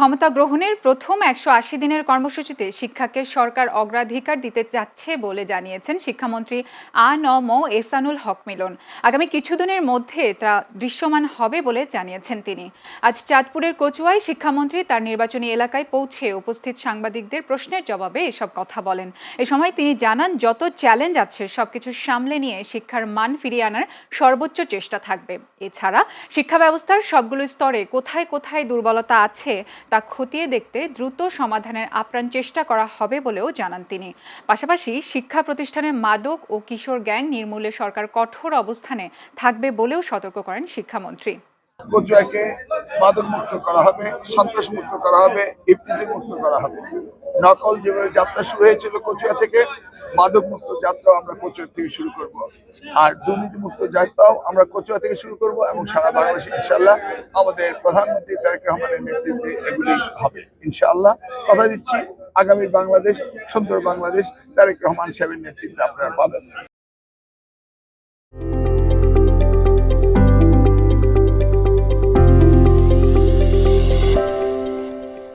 ক্ষমতা গ্রহণের প্রথম একশো আশি দিনের কর্মসূচিতে শিক্ষাকে সরকার অগ্রাধিকার দিতে যাচ্ছে বলে জানিয়েছেন শিক্ষামন্ত্রী আ ন ম এসানুল হক মিলন। আগামী কিছুদিনের মধ্যে তা দৃশ্যমান হবে বলে জানিয়েছেন তিনি। আজ চাঁদপুরের কচুয়ায় শিক্ষামন্ত্রী তার নির্বাচনী এলাকায় পৌঁছে উপস্থিত সাংবাদিকদের প্রশ্নের জবাবে এসব কথা বলেন। এ সময় তিনি জানান, যত চ্যালেঞ্জ আছে, সবকিছু সামলে নিয়ে শিক্ষার মান ফিরিয়ে আনার সর্বোচ্চ চেষ্টা থাকবে। এছাড়া শিক্ষা ব্যবস্থার সবগুলো স্তরে কোথায় কোথায় দুর্বলতা আছে তা খতিয়ে দেখতে দ্রুত সমাধানের আপ্রাণ চেষ্টা করা হবে বলেও জানান তিনি। পাশাপাশি শিক্ষা প্রতিষ্ঠানে মাদক ও কিশোর গ্যাং নির্মূলে সরকার কঠোর অবস্থানে থাকবে বলেও সতর্ক করেন শিক্ষামন্ত্রী। কচুয়াকে মাদক মুক্ত করা হবে সন্ত্রাস মুক্ত করা হবে ইফতিজি মুক্ত করা হবে। নকল যেভাবে যাত্রা শুরু হয়েছিল কচুয়া থেকে মাদক মুক্ত যাত্রাও আমরা কচুয়া থেকে শুরু করব। আর দুর্নীতি মুক্ত যাত্রাও আমরা কচুয়া থেকে শুরু করব এবং সারা বাংলাদেশে ইনশাল্লাহ আমাদের প্রধানমন্ত্রী তারেক রহমানের নেতৃত্বে এগুলি হবে, ইনশাআল্লাহ। কথা দিচ্ছি, আগামী বাংলাদেশ, সুন্দর বাংলাদেশ, তারেক রহমান সাহেবের নেতৃত্বে আপনারা পাবেন।